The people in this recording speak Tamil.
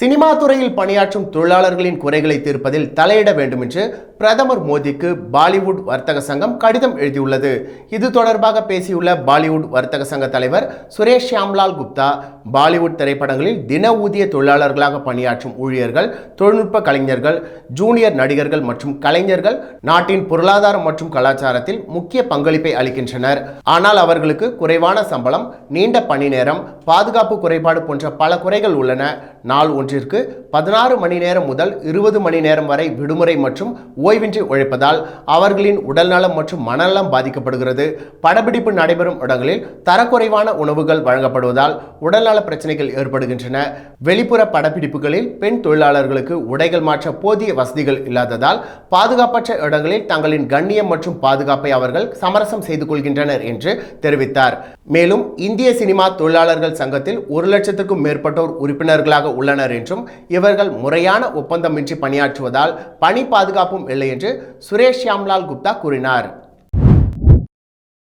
சினிமா துறையில் பணியாற்றும் தொழிலாளர்களின் குறைகளை தீர்ப்பதில் தலையிட வேண்டும் என்று பிரதமர் மோடிக்கு பாலிவுட் வர்த்தக சங்கம் கடிதம் எழுதியுள்ளது. இது தொடர்பாக பேசியுள்ள பாலிவுட் வர்த்தக சங்க தலைவர் சுரேஷ் ஷியாம்லால் குப்தா பாலிவுட் திரைப்படங்களில் தின ஊதிய தொழிலாளர்களாக பணியாற்றும் ஊழியர்கள் தொழில்நுட்ப கலைஞர்கள் ஜூனியர் நடிகர்கள் மற்றும் கலைஞர்கள் நாட்டின் பொருளாதாரம் மற்றும் கலாச்சாரத்தில் முக்கிய பங்களிப்பை அளிக்கின்றனர். ஆனால் அவர்களுக்கு குறைவான சம்பளம் நீண்ட பணி நேரம் பாதுகாப்பு குறைபாடு போன்ற பல குறைகள் உள்ளன. நாள் ஒன்றிற்கு பதினாறு மணி நேரம் முதல் இருபது மணி நேரம் வரை விடுமுறை மற்றும் ஓய்வின்றி உழைப்பதால் அவர்களின் உடல்நலம் மற்றும் மனநலம் பாதிக்கப்படுகிறது. படப்பிடிப்பு நடைபெறும் இடங்களில் தரக்குறைவான உணவுகள் வழங்கப்படுவதால் உடல்நல பிரச்சனைகள் ஏற்படுகின்றன. வெளிப்புற படப்பிடிப்புகளில் பெண் தொழிலாளர்களுக்கு உடைகள் மாற்ற போதிய வசதிகள் இல்லாததால் பாதுகாப்பற்ற இடங்களில் தங்களின் கண்ணியம் மற்றும் பாதுகாப்பை அவர்கள் சமரசம் செய்து கொள்கின்றனர் என்று தெரிவித்தார். மேலும் இந்திய சினிமா தொழிலாளர்கள் சங்கத்தில் ஒரு லட்சத்திற்கும் மேற்பட்டோர் உறுப்பினர்களாக உள்ளனர் என்றும் இவர்கள் முறையான ஒப்பந்தமின்றி பணியாற்றுவதால் பணி பாதுகாப்பும் இல்லை என்று சுரேஷ் ஷியாம்லால் குப்தா கூறினார்.